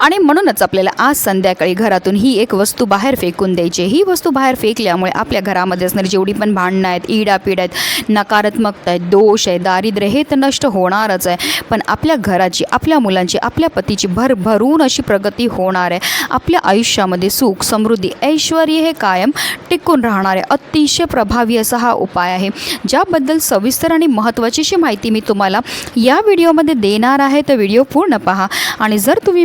आणि म्हणूनच आपल्याला आज संध्याकाळी घरातून ही एक वस्तू बाहेर फेकून द्यायची ही वस्तू बाहेर फेकल्यामुळे आपल्या घरामध्ये असणारी जेवढी पण भांडणं आहेत इडापीड आहेत नकारात्मकता आहेत दोष आहे दारिद्र्य हे तर नष्ट होणारच आहे. पण आपल्या घराची आपल्या मुलांची आपल्या पतीची भरभरून अशी प्रगती होणार आहे. आपल्या आयुष्यामध्ये सुख समृद्धी ऐश्वर हे कायम टिकून राहणार आहे. अतिशय प्रभावी असा हा उपाय आहे. ज्याबद्दल सविस्तर आणि महत्त्वाची अशी माहिती मी तुम्हाला या व्हिडिओमध्ये देणार आहे. तर व्हिडिओ पूर्ण पहा. आणि जर तुम्ही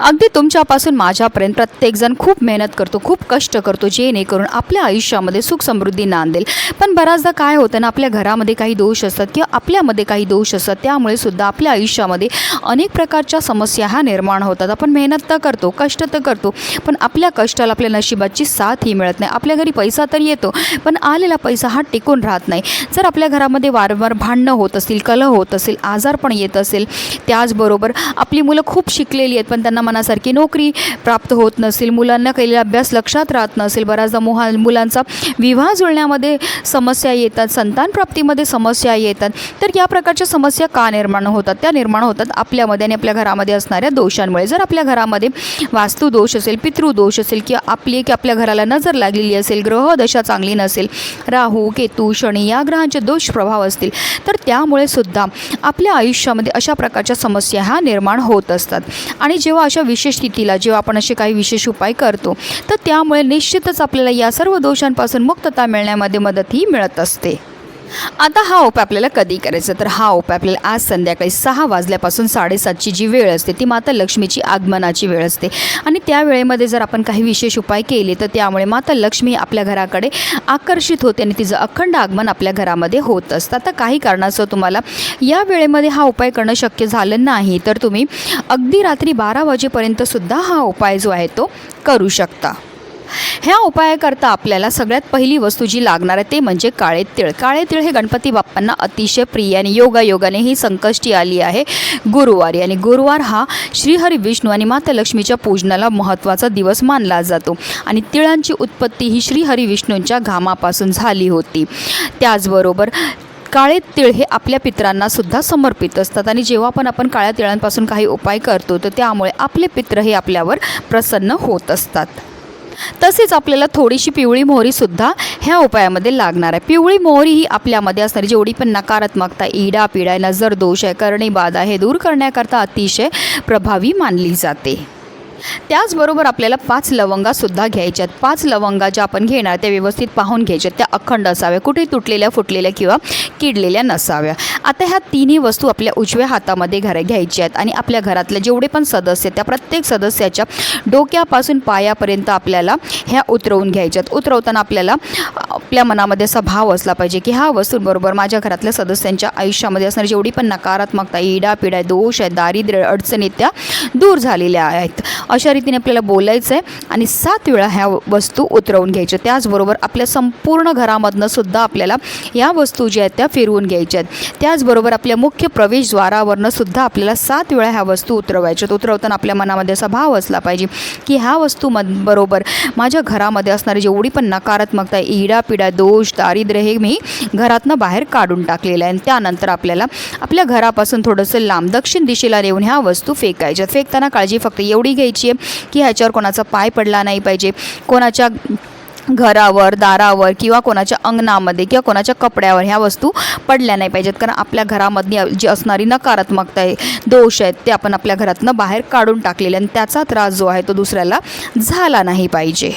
अगदी तुमच्यापासून माझ्यापर्यंत प्रत्येकजण खूप मेहनत करतो खूप कष्ट करतो जेणेकरून आपल्या आयुष्यामध्ये सुख समृद्धी नांदेल. पण बऱ्याचदा काय होतं ना आपल्या घरामध्ये काही दोष असतात किंवा आपल्यामध्ये काही दोष असतात त्यामुळे सुद्धा आपल्या आयुष्यामध्ये अनेक प्रकारच्या समस्या ह्या निर्माण होतात. आपण मेहनत तर करतो कष्ट तर करतो पण आपल्या कष्टाला आपल्या नशिबाची साथ ही मिळत नाही. आपल्या घरी पैसा तर येतो पण आलेला पैसा हा टिकून राहत नाही. जर आपल्या घरामध्ये वारंवार भांडणं होत असतील कलह होत असेल आजार पण येत असेल त्याचबरोबर आपली मुलं खूप शिकलेली आहेत पण त्यांना मनासारखी नोकरी प्राप्त होत नसेल मुलांना केलेला अभ्यास लक्षात राहत नसेल बऱ्याचदा मुहा मुलांचा विवाह जुळण्यामध्ये समस्या येतात संतान प्राप्तीमध्ये समस्या येतात. तर या प्रकारच्या समस्या का निर्माण होतात? त्या निर्माण होतात आपल्यामध्ये आणि आपल्या घरामध्ये असणाऱ्या दोषांमुळे. जर आपल्या घरामध्ये वास्तुदोष असेल पितृदोष असेल किंवा आपली की आपल्या घराला नजर लागलेली असेल ग्रहदशा चांगली नसेल राहू केतू शनी या ग्रहांचे दोष प्रभाव असतील तर त्यामुळे सुद्धा आपल्या आयुष्यामध्ये अशा प्रकारच्या समस्या ह्या निर्माण होत असतात. आणि जेव्हा अशा विशेष स्थितीला जेव्हा आपण असे काही विशेष उपाय करतो तर त्यामुळे निश्चितच आपल्याला या सर्व दोषांपासून मुक्तता मिळण्यामध्ये मदतही मिळत असते. आता हा उपाय आपल्याला कधी करायचा? तर हा उपाय आपल्याला आज संध्याकाळी सहा वाजल्यापासून साडेसातची जी वेळ असते ती माता लक्ष्मीची आगमनाची वेळ असते. आणि त्या वेळेमध्ये जर आपण काही विशेष उपाय केले तर त्यामुळे माता लक्ष्मी आपल्या घराकडे आकर्षित होते आणि तिचं अखंड आगमन आपल्या घरामध्ये होत असतं. आता काही कारणास्तव तुम्हाला या वेळेमध्ये हा उपाय करणं शक्य झालं नाही तर तुम्ही अगदी रात्री बारा वाजेपर्यंतसुद्धा हा उपाय जो आहे तो करू शकता. ह्या उपायाकरता आपल्याला सगळ्यात पहिली वस्तू जी लागणार आहे ते म्हणजे काळे तिळ. काळे तिळ हे गणपती बाप्पांना अतिशय प्रिय आणि योगायोगाने ही संकष्टी आली आहे गुरुवारी. आणि गुरुवार हा श्रीहरी विष्णू आणि माता लक्ष्मीच्या पूजनाला महत्त्वाचा दिवस मानला जातो. आणि तिळांची उत्पत्ती ही श्रीहरी विष्णूंच्या घामापासून झाली होती. त्याचबरोबर काळे तिळ हे आपल्या पित्रांना सुद्धा समर्पित असतात आणि जेव्हा पण आपण काळ्या तिळांपासून काही उपाय करतो तर त्यामुळे आपले पित्र हे आपल्यावर प्रसन्न होत असतात. तसेच आपल्याला थोडीशी पिवळी मोहरीसुद्धा ह्या उपायामध्ये लागणार आहे. पिवळी मोहरी ही आपल्यामध्ये असणारी जेवढी पण नकारात्मकता इडा पिडा नजर दोष आहे करणे बाधा हे दूर करण्याकरता अतिशय प्रभावी मानली जाते. त्याचबरोबर आपल्याला पाच लवंगासुद्धा घ्यायच्यात पाच लवंगा ज्या आपण घेणार त्या व्यवस्थित पाहून घ्यायच्यात त्या अखंड असाव्या कुठे तुटलेल्या फुटलेल्या किंवा किडलेल्या नसाव्या. आता ह्या तिन्ही वस्तू आपल्या उजव्या हातामध्ये घर घ्यायच्या आहेत आणि आपल्या घरातले जेवढे पण सदस्य त्या प्रत्येक सदस्याच्या डोक्यापासून पायापर्यंत आपल्याला ह्या उतरवून घ्यायच्यात उतरवताना आपल्याला आपल्या मनामध्ये असा भाव असला पाहिजे की ह्या वस्तूंबरोबर माझ्या घरातल्या सदस्यांच्या आयुष्यामध्ये असणारी जेवढी पण नकारात्मकता इडापिडा दोष आहे दारिद्र्य अडचणी त्या दूर झालेल्या आहेत. अशा रीतीने आपल्याला बोलायचं आहे आणि सात वेळा ह्या वस्तू उतरवून घ्यायच्या. त्याचबरोबर आपल्या संपूर्ण घरामधनं सुद्धा आपल्याला या वस्तू ज्या आहेत त्या फिरवून घ्यायच्या आहेत. त्याचबरोबर आपल्या मुख्य प्रवेशद्वारावरनं सुद्धा आपल्याला सात वेळा ह्या वस्तू उतरवायच्यात उतरवताना आपल्या मनामध्ये असा भाव असला पाहिजे की ह्या वस्तू म बरोबर माझ्या घरामध्ये असणारी जेवढी पण नकारात्मकता आहे इडा पिडा दोष दारिद्र्य हे मी घरातनं बाहेर काढून टाकलेलं आहे. आणि त्यानंतर आपल्याला आपल्या घरापासून थोडंसं लांब दक्षिण दिशेला नेऊन ह्या वस्तू फेकायच्या फेकताना काळजी फक्त एवढी घ्यायची आहे की ह्याच्यावर कोणाचा पाय पडला नाही पाहिजे. कोणाच्या घरावर दारावर किंवा कोणाच्या अंगणामध्ये किंवा कोणाच्या कपड्यावर ह्या वस्तू पडल्या नाही पाहिजेत. कारण आपल्या घरामधली जी असणारी नकारात्मकता आहे दोष आहेत ते आपण आपल्या घरातनं बाहेर काढून टाकलेले आणि त्याचा त्रास जो आहे तो दुसऱ्याला झाला नाही पाहिजे.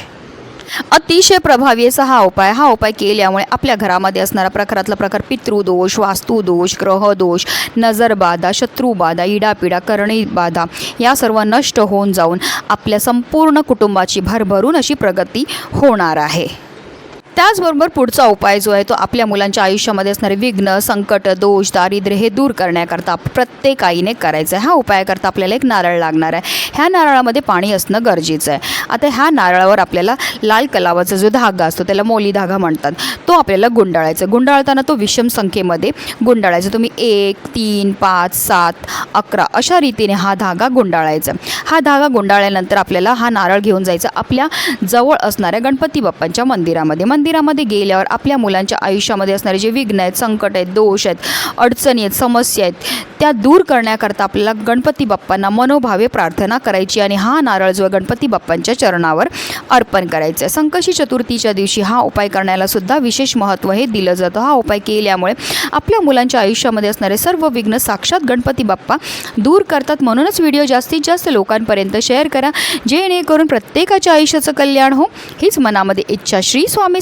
अतिशय प्रभावी असा हा उपाय. हा उपाय केल्यामुळे आपल्या घरामध्ये असणारा प्रकारातला प्रकार पितृदोष वास्तुदोष ग्रहदोष नजरबाधा शत्रुबाधा इडापिडा करणीबाधा या सर्व नष्ट होऊन जाऊन आपल्या संपूर्ण कुटुंबाची भरभरून अशी प्रगती होणार आहे. त्याचबरोबर पुढचा उपाय जो आहे तो आपल्या मुलांच्या आयुष्यामध्ये असणारे विघ्न संकट दोष दारिद्र्य हे दूर करण्याकरता प्रत्येक आईने करायचं आहे. ह्या उपायाकरता आपल्याला एक नारळ लागणार आहे. ह्या नारळामध्ये पाणी असणं गरजेचं आहे. आता ह्या नारळावर आपल्याला लाल कलावाचा जो धागा असतो त्याला मोली धागा म्हणतात. तो आपल्याला गुंडाळायचा गुंडाळताना तो विषम संख्येमध्ये गुंडाळायचा तुम्ही एक तीन पाच सात अकरा अशा रीतीने हा धागा गुंडाळायचा हा धागा गुंडाळल्यानंतर आपल्याला हा नारळ घेऊन जायचा आपल्या जवळ असणाऱ्या गणपती बाप्पांच्या मंदिरामध्ये. मंदिर मंदिरामध्ये गेल्यावर आपल्या मुलांच्या आयुष्यामध्ये असणारे जे विघ्न आहेत संकट आहेत दोष आहेत अडचणी आहेत समस्या आहेत त्या दूर करण्याकरता आपल्याला गणपती बाप्पांना मनोभावे प्रार्थना करायची आणि हा नारळ जो गणपती बाप्पांच्या चरणावर अर्पण करायचं आहे. संकशी चतुर्थीच्या दिवशी हा उपाय करण्याला सुद्धा विशेष महत्त्व हे दिलं जातं. हा उपाय केल्यामुळे आपल्या मुलांच्या आयुष्यामध्ये असणारे सर्व विघ्न साक्षात गणपती बाप्पा दूर करतात. म्हणूनच व्हिडिओ जास्तीत जास्त लोकांपर्यंत शेअर करा. जेणेकरून प्रत्येकाच्या आयुष्याचं कल्याण हो. हीच मनामध्ये इच्छा. श्री स्वामी